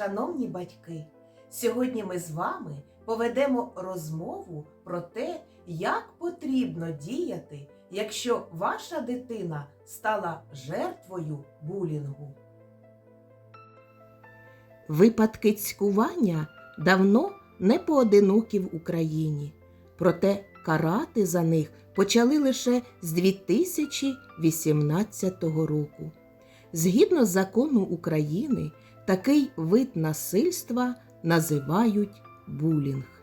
шановні батьки! Сьогодні ми з вами поведемо розмову про те, як потрібно діяти, якщо ваша дитина стала жертвою булінгу. Випадки цькування давно не поодинокі в Україні, проте карати за них почали лише з 2018 року. Згідно з закону України, такий вид насильства називають булінг.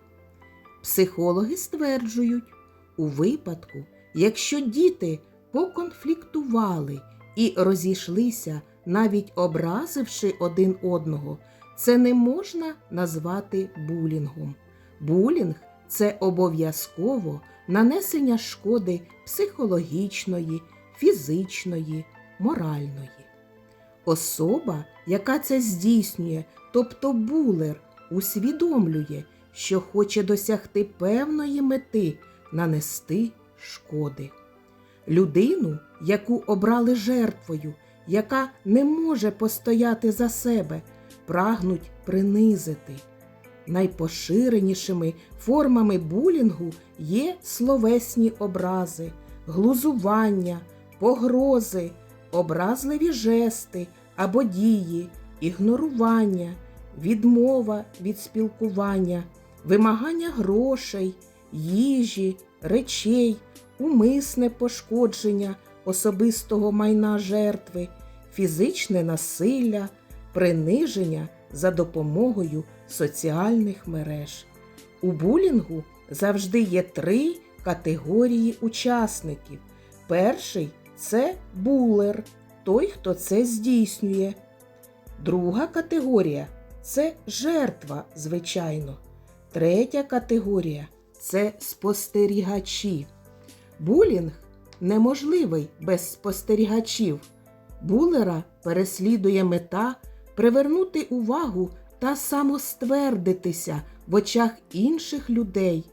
Психологи стверджують, у випадку, якщо діти поконфліктували і розійшлися, навіть образивши один одного, це не можна назвати булінгом. Булінг це обов'язково нанесення шкоди психологічної, фізичної, моральної. Особа, яка це здійснює, тобто булер, усвідомлює, що хоче досягти певної мети нанести шкоди. Людину, яку обрали жертвою, яка не може постояти за себе, прагнуть принизити. Найпоширенішими формами булінгу є словесні образи, глузування, погрози, образливі жести або дії, ігнорування, відмова від спілкування, вимагання грошей, їжі, речей, умисне пошкодження особистого майна жертви, фізичне насилля, приниження за допомогою соціальних мереж. У булінгу завжди є три категорії учасників. Перший це булер, той, хто це здійснює. Друга категорія це жертва, звичайно. Третя категорія це спостерігачі. Булінг неможливий без спостерігачів. Булера переслідує мета привернути увагу та самоствердитися в очах інших людей.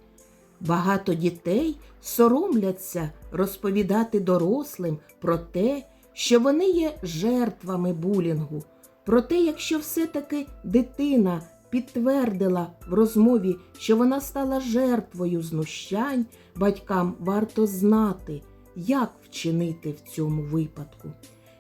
Багато дітей соромляться розповідати дорослим про те, що вони є жертвами булінгу. Проте, якщо все-таки дитина підтвердила в розмові, що вона стала жертвою знущань, батькам варто знати, як вчинити в цьому випадку.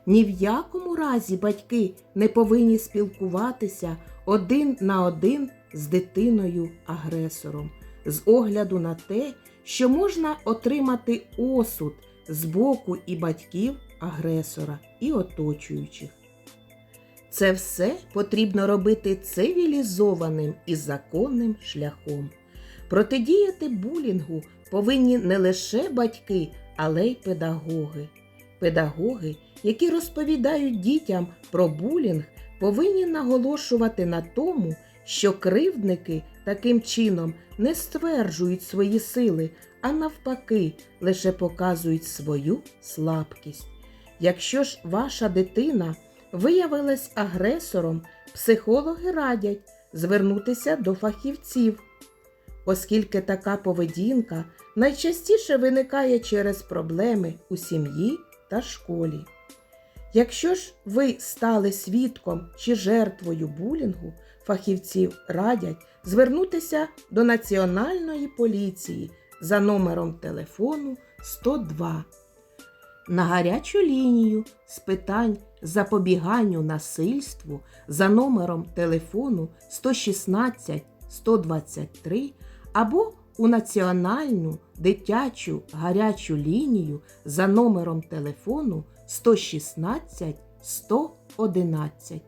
Ні в якому разі батьки не повинні спілкуватися один на один з дитиною-агресором, з огляду на те, що можна отримати осуд з боку і батьків агресора, і оточуючих. Це все потрібно робити цивілізованим і законним шляхом. Протидіяти булінгу повинні не лише батьки, але й педагоги. Педагоги, які розповідають дітям про булінг, повинні наголошувати на тому, що кривдники таким чином не стверджують свої сили, а навпаки, лише показують свою слабкість. Якщо ж ваша дитина виявилась агресором, психологи радять звернутися до фахівців, оскільки така поведінка найчастіше виникає через проблеми у сім'ї та школі. Якщо ж ви стали свідком чи жертвою булінгу, фахівців радять звернутися до Національної поліції за номером телефону 102 на гарячу лінію з питань запобіганню насильству за номером телефону 116 123 або у Національну дитячу гарячу лінію за номером телефону 116 111.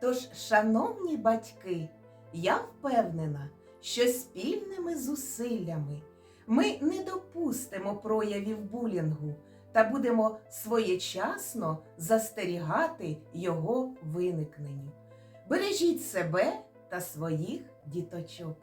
Тож, шановні батьки, я впевнена, що спільними зусиллями ми не допустимо проявів булінгу та будемо своєчасно застерігати його виникненню. Бережіть себе та своїх діточок.